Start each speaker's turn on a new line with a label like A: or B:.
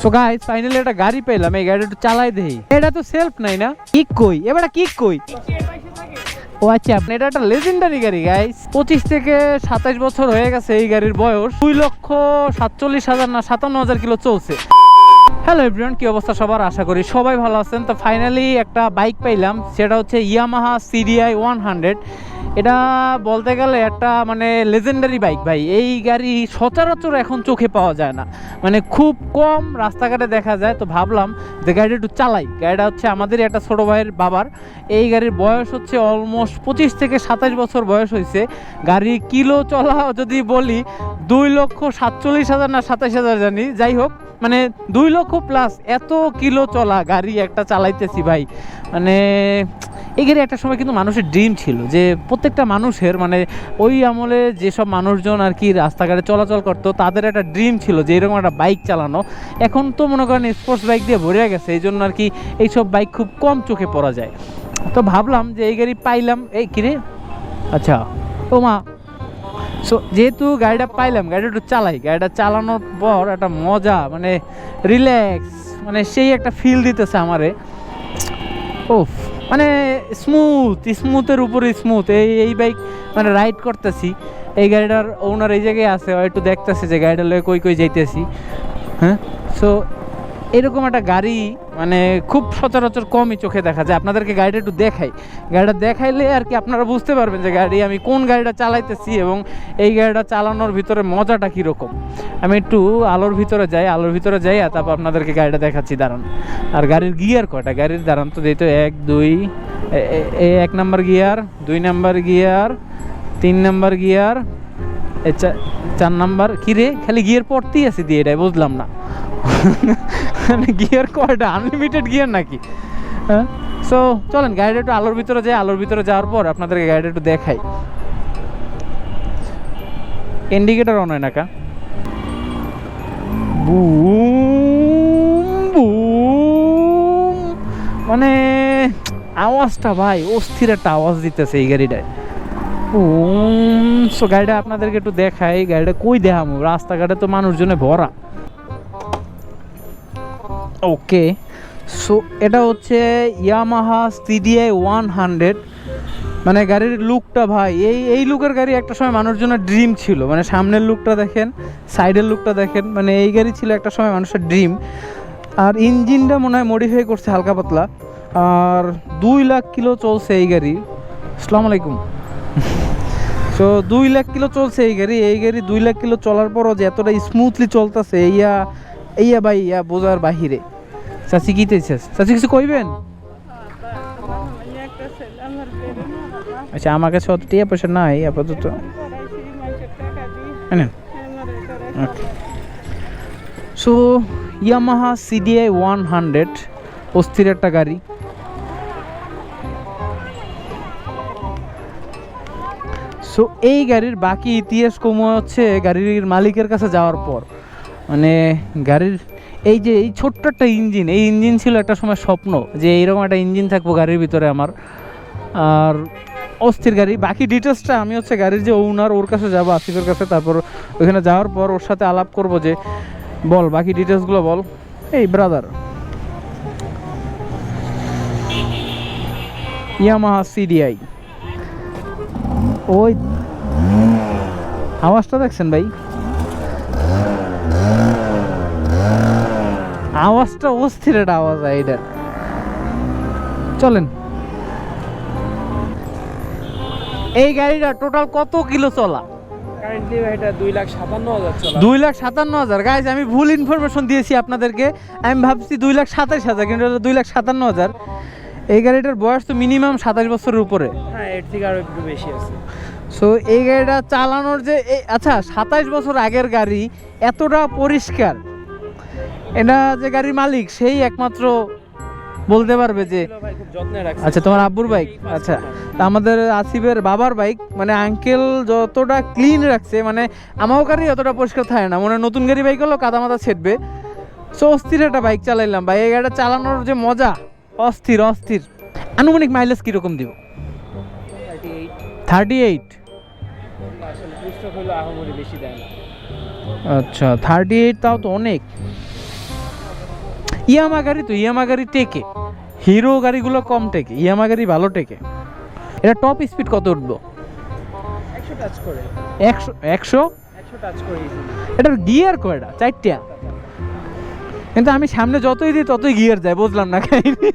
A: So guys finally একটা গাড়ি পেলাম, এই গাড়িটা চালাই দেই এটা তো সেলফ নাই না? কিক কই? এবারে কিক কই? ও আচ্ছা আপনি এটা একটা লেজেন্ডারি গাড়ি গাইস পঁচিশ থেকে সাতাশ বছর হয়ে গেছে এই গাড়ির বয়স। দুই লক্ষ সাতচল্লিশ হাজার না, সাতান্ন হাজার কিলো চলছে। হ্যালো এভরিওয়ান কি অবস্থা সবার? আশা করি সবাই ভালো আছেন। তো ফাইনালি একটা বাইক পাইলাম, সেটা হচ্ছে ইয়ামাহা সিডিআই ওয়ান হান্ড্রেড এটা বলতে গেলে একটা মানে লেজেন্ডারি বাইক ভাই। এই গাড়ি সচরাচর এখন চোখে পাওয়া যায় না। মানে খুব কম রাস্তাঘাটে দেখা যায়। তো ভাবলাম যে গাড়িটা একটু চালাই। গাড়িটা হচ্ছে আমাদেরই একটা ছোটো ভাইয়ের বাবার। এই গাড়ির বয়স হচ্ছে অলমোস্ট পঁচিশ থেকে সাতাশ বছর বয়স হয়েছে গাড়ি কিলো চলা যদি বলি, দুই লক্ষ সাতচল্লিশ হাজার না সাতাশ হাজার জানি। যাই হোক মানে দুই লক্ষ প্লাস এত কিলো চলা গাড়ি একটা চালাইতেছি ভাই। মানে এই গাড়ি একটা সময় কিন্তু মানুষের ড্রিম ছিল যে প্রত্যেকটা মানুষের মানে ওই আমলে যেসব মানুষজন আর কি রাস্তাঘাটে চলাচল করতো, তাদের একটা ড্রিম ছিল যে এরকম একটা বাইক চালানো। এখন তো মনে করেন স্পোর্টস বাইক দিয়ে ভরে গেছে, এই জন্য আর কি এইসব বাইক খুব কম চোখে পড়া যায়। তো ভাবলাম যে এই গাড়ি পাইলাম, এই কিরে আচ্ছা। ও মা সো, যেহেতু গাড়িটা পাইলাম, গাড়িটা একটু চালাই। গাড়িটা চালানোর পর একটা মজা মানে রিল্যাক্স মানে সেই একটা ফিল দিতেছে আমারে। ওফ মানে স্মুথ স্মুথের উপরে স্মুথ এই এই বাইক মানে রাইড করতেছি। এই গাড়িটার ওনার এই জায়গায় আছে একটু দেখতেছে যে গাড়িটা লয়ে কই কই যাইতেছি। হ্যাঁ? সো এরকম একটা গাড়ি মানে খুব সচরাচর কমই চোখে দেখা যায়। আপনাদেরকে গাড়িটা একটু দেখাই। গাড়িটা দেখাইলে আর কি আপনারা বুঝতে পারবেন যে গাড়ি আমি কোন গাড়িটা চালাইতেছি এবং এই গাড়িটা চালানোর ভিতরে মজাটা কীরকম। আমি একটু আলোর ভিতরে যাই, আলোর ভিতরে যাই আর তারপর আপনাদেরকে গাড়িটা দেখাচ্ছি, দাঁড়ান। আর গাড়ির গিয়ার কয়টা? গাড়ির দাঁড়ান তো, যেহেতু এক, দুই এক নাম্বার গিয়ার, দুই নাম্বার গিয়ার, তিন নাম্বার গিয়ার চার নাম্বার, কি রে? খালি গিয়ার পড়তেই আছে দিয়ে এটাই, বুঝলাম না। মানে গিয়ার কয়টা আনলিমিটেড গিয়ার নাকি? হ্যাঁ? সো চলেন গাড়িটা একটু আলোর ভিতরে যাই, আলোর ভিতরে যাওয়ার পর আপনাদেরকে গাড়িটা একটু দেখাই। ইন্ডিকেটার অন হয় না কা? Boom boom. মানে আওয়াজটা ভাই, অস্থির একটা আওয়াজ দিতেছে এই গাড়িটায়। সো গাড়িটা আপনাদেরকে একটু দেখাই গাড়িটা কই দেখামো? রাস্তাঘাটে তো মানুষজনে ভরা। ওকে সো এটা হচ্ছে ইয়ামাহা সিডিআই ওয়ান হান্ড্রেড মানে গাড়ির লুকটা ভাই, এই এই লুকের গাড়ি একটা সময় মানুষজনের ড্রিম ছিল। মানে সামনের লুকটা দেখেন সাইডের লুকটা দেখেন মানে এই গাড়ি ছিল একটা সময় মানুষের ড্রিম আর ইঞ্জিনটা মনে হয় মডিফাই করছে হালকা পাতলা। আর দুই লাখ কিলো চলছে এই গাড়ি। আসসালামু আলাইকুম। সো দুই লাখ কিলো চলছে এই গাড়ি। এই গাড়ি দুই লাখ কিলো চলার পরও যে এতটা স্মুথলি চলতেছে ইয়া ইয়া ভাই ইয়া বোঝার বাহিরে। চাচি কি চাইছিস চাচি কিছু কইবেন? আচ্ছা আমার কাছে অত টিয়া পয়সা নাই, আপাতত। নেন so, Yamaha CDI one hundred, অস্থির একটা গাড়ি। সো, এই গাড়ির বাকি ইতিহাস কমে হচ্ছে গাড়ির মালিকের কাছে যাওয়ার পর। মানে গাড়ির এই যে, এই ছোট্ট একটা ইঞ্জিন, এই ইঞ্জিন ছিল একটা সময় স্বপ্ন যে এইরকম একটা ইঞ্জিন থাকব গাড়ির ভিতরে আমার। আর অস্থির গাড়ি। বাকি ডিটেলসটা আমি হচ্ছে গাড়ির যে ওনার ওর কাছে যাব আসিফের কাছে। তারপর ওইখানে যাওয়ার পর ওর সাথে আলাপ করব যে, বল, বাকি ডিটেলসগুলো বল। এই ব্রাদার ইয়ামাহা সিডিআই ওই, আওয়াজটা দেখছেন ভাই? আওয়াজটা অস্থির একটা আওয়াজ হয় এটার চলেন। এই গাড়িটা টোটাল কত কিলো চলা?
B: দুই লাখ সাতান্ন হাজার
A: গাইজ আমি ভুল ইনফরমেশন দিয়েছি আপনাদেরকে। আমি ভাবছি দুই লাখ সাতাশ হাজার কিন্তু দুই লাখ সাতান্ন হাজার। এই গাড়িটার বয়স তো মিনিমাম সাতাশ বছরের উপরে।
B: হ্যাঁ এর থেকে আরও একটু বেশি আছে।
A: সো এই গাড়িটা চালানোর যে আচ্ছা সাতাশ বছর আগের গাড়ি এতটা পরিষ্কার। এটা যে গাড়ির মালিক সেই একমাত্র বলতে পারবে যে আচ্ছা তোমার আব্বুর বাইক? আচ্ছা তা আমাদের আসিফের বাবার বাইক মানে আঙ্কেল যতটা ক্লিন রাখছে মানে আমাও গাড়ি অতটা পরিষ্কার থাকে না। মানে নতুন গাড়ি বাইক হলো কাদা মাথা ছেটবে। সো অস্থির একটা বাইক চালাইলাম ভাই। এই গাড়িটা চালানোর যে মজা অস্থির অস্থির। আনুমানিক মাইলেজ কীরকম দিব?
B: থার্টি এইট
A: আচ্ছা থার্টি এইট তাও তো অনেক। ইয়ামা গাড়ি তো ইয়ামা গাড়ি টেকে। হিরো গাড়িগুলো কম টেকে ইয়ামা গাড়ি ভালো টেকে। এটা টপ স্পিড কত উঠবো
B: একশো
A: একশো। এটার গিয়ার কয়টা? চারটা। কিন্তু আমি সামনে যতই দিই ততই গিয়ার যায় বুঝলাম না কাহিনি